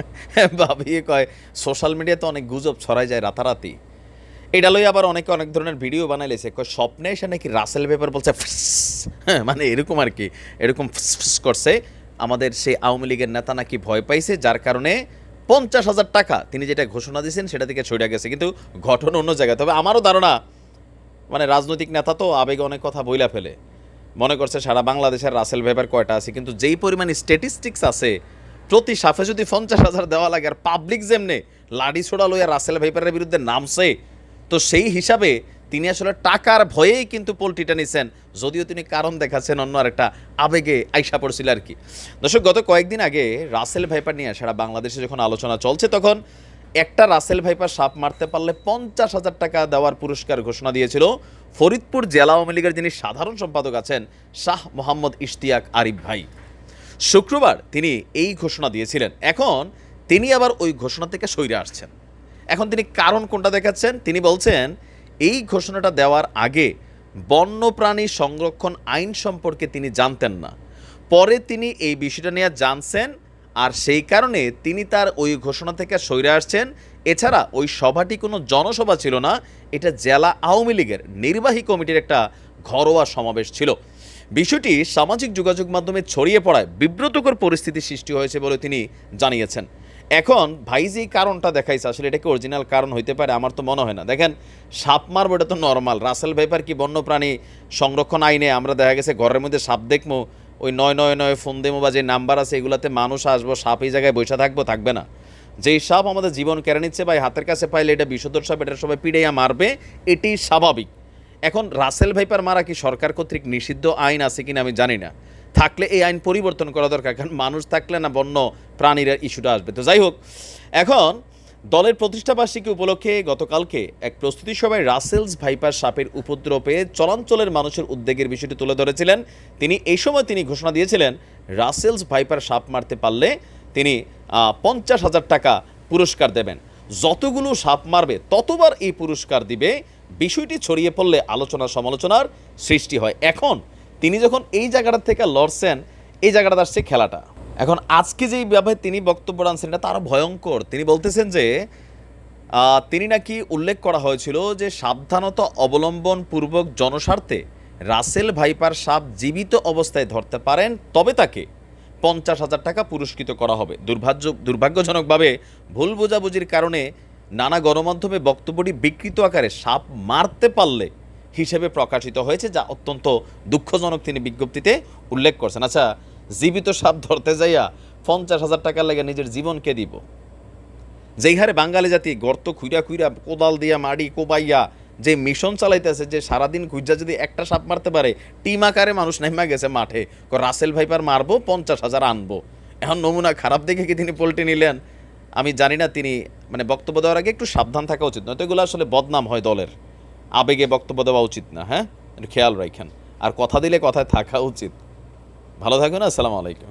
ভাবিয়ে কয় সোশ্যাল মিডিয়াতে অনেক গুজব ছড়াই যায় রাতারাতি। এটা লই আবার অনেকে অনেক ধরনের ভিডিও বানাইলেছে, কয়, স্বপ্নে এসে নাকি রাসেল পেপার বলছে মানে এরকম আর কি, এরকম ফিস ফিস করছে। আমাদের সেই আওয়ামী লীগের নেতা নাকি ভয় পাইছে, যার কারণে পঞ্চাশ হাজার টাকা তিনি যেটা ঘোষণা দিয়েছেন, সেটা থেকে ছড়িয়ে গেছে। কিন্তু ঘটনা অন্য জায়গায়। তবে আমারও ধারণা মানে রাজনৈতিক নেতা তো আবেগে অনেক কথা বইলা ফেলে। মনে করছে সারা বাংলাদেশের রাসেল ভেবার কয়টা আছে, কিন্তু যেই পরিমাণ স্ট্যাটিস্টিক্স আছে প্রতি সাফে যদি পঞ্চাশ হাজার দেওয়া লাগে, আর পাবলিক যেমনে লাডি ছোড়া লইয়া রাসেল ভাইপারের বিরুদ্ধে নামছে, তো সেই হিসাবে তিনি আসলে টাকার ভয়েই কিন্তু পোলট্রিটা নিছেন, যদিও তিনি কারণ দেখাচ্ছেন অন্য আরেকটা আবেগে আইসা পড়ছিল আর কি। দর্শক, গত কয়েকদিন আগে রাসেল ভাইপার নিয়ে সারা বাংলাদেশে যখন আলোচনা চলছে, তখন একটা রাসেল ভাইপার সাপ মারতে পারলে পঞ্চাশ হাজার টাকা দেওয়ার পুরস্কার ঘোষণা দিয়েছিল ফরিদপুর জেলা আওয়ামী লীগের যিনি সাধারণ সম্পাদক আছেন, শাহ মোহাম্মদ ইশতিয়াক আরিফ ভাই। শুক্রবার তিনি এই ঘোষণা দিয়েছিলেন। এখন তিনি আবার ওই ঘোষণা থেকে সইরে আসছেন। এখন তিনি কারণ কোনটা দেখাচ্ছেন? তিনি বলছেন, এই ঘোষণাটা দেওয়ার আগে বন্যপ্রাণী সংরক্ষণ আইন সম্পর্কে তিনি জানতেন না। পরে তিনি এই বিষয়টা নিয়ে জানছেন আর সেই কারণে তিনি তার ওই ঘোষণা থেকে সইরে আসছেন। এছাড়া ওই সভাটি কোনো জনসভা ছিল না, এটা জেলা আওয়ামী লীগের নির্বাহী কমিটির একটা ঘরোয়া সমাবেশ ছিল। বিষয়টি সামাজিক যোগাযোগ মাধ্যমে ছড়িয়ে পড়ায় বিব্রতকর পরিস্থিতি সৃষ্টি হয়েছে বলে তিনি জানিয়েছেন। এখন ভাই যেই কারণটা দেখাইছে, আসলে এটা কি অরিজিনাল কারণ হইতে পারে আমার তো মনে হয় না। দেখেন, সাপ মারবো এটা তো নর্মাল রাসেল ভাইপার কি বন্যপ্রাণী সংরক্ষণ আইনে আমরা দেখা গেছে ঘরের মধ্যে সাপ দেখব ওই নয় নয় নয় ফোন দেবো বা যে নাম্বার আছে এগুলাতে মানুষ আসব, সাপ এই জায়গায় বসে থাকব, থাকবে না। যেই সাপ আমাদের জীবন কেড়ে নিচ্ছে ভাই, হাতের কাছে পাইলে এটা বিষধর সাপ, এটা সবাই পিড়াইয়া মারবে, এটি স্বাভাবিক। এখন রাসেল ভাইপার মারা কি সরকার কর্তৃক নিষিদ্ধ আইন আছে কিনা আমি জানি না। থাকলে এই আইন পরিবর্তন করা দরকার, কারণ মানুষ থাকলে না বন্য প্রাণীর ইস্যুটা আসবে। তো যাই হোক, এখন দলের প্রতিষ্ঠাবার্ষিকী উপলক্ষে গতকালকে এক প্রস্তুতি সভায় রাসেলস ভাইপার সাপের উপদ্রবে চলাঞ্চলের মানুষের উদ্বেগের বিষয়টি তুলে ধরেছিলেন। তিনি এই সময় তিনি ঘোষণা দিয়েছিলেন, রাসেলস ভাইপার সাপ মারতে পারলে তিনি পঞ্চাশ হাজার টাকা পুরস্কার দেবেন। যতগুলো সাপ মারবে, ততবার এই পুরস্কার দিবে বিষয়টি ছড়িয়ে পড়লে আলোচনা সমালোচনার সৃষ্টি হয়। এখন তিনি যখন এই জায়গাটা থেকে লড়ছেন, এই জায়গাটা আসছে খেলাটা। এখন আজকে যেই ব্যাপারে তিনি বক্তব্য আনছেন এটা তারও ভয়ঙ্কর। তিনি বলতেছেন যে তিনি নাকি উল্লেখ করা হয়েছিল যে সাবধানতা অবলম্বন পূর্বক জনস্বার্থে রাসেল ভাইপার সাপ জীবিত অবস্থায় ধরতে পারেন, তবে তাকে পঞ্চাশ হাজার টাকা পুরস্কৃত করা হবে। দুর্ভাগ্য, দুর্ভাগ্যজনকভাবে ভুল বোঝাবুঝির কারণে নানা গণমাধ্যমে বক্তব্যটি বিকৃত আকারে সাপ মারতে পারলে হিসেবে প্রকাশিত হয়েছে, যা অত্যন্ত দুঃখজনক তিনি বিজ্ঞপ্তিতে উল্লেখ করছেন। আচ্ছা জীবিত সাপ ধরতে যাইয়া পঞ্চাশ হাজার টাকা লেগে নিজের জীবনকে দিব। যেই হারে বাঙালি জাতি গর্ত খুইরা খুইরা কোদাল দিয়া, মাড়ি কোবাইয়া যে মিশন চালাইতেছে, যে সারাদিন খুঁজা যদি একটা সাপ মারতে পারে, টিম আকারে মানুষ নেমা গেছে মাঠে। রাসেল ভাইপার মারবো, পঞ্চাশ হাজার আনব। এখন নমুনা খারাপ দেখে কি তিনি পোল্টে নিলেন? আমি জানি না তিনি মানে বক্তব্য দেওয়ার আগে একটু সাবধান থাকা উচিত, নয়তো এগুলো আসলে বদনাম হয় দলের। আবেগে বক্তব্য দেওয়া উচিত না হ্যাঁ? একটু খেয়াল রাখেন। আর কথা দিলে কথায় থাকা উচিত। ভালো থাকুন আসসালামু আলাইকুম।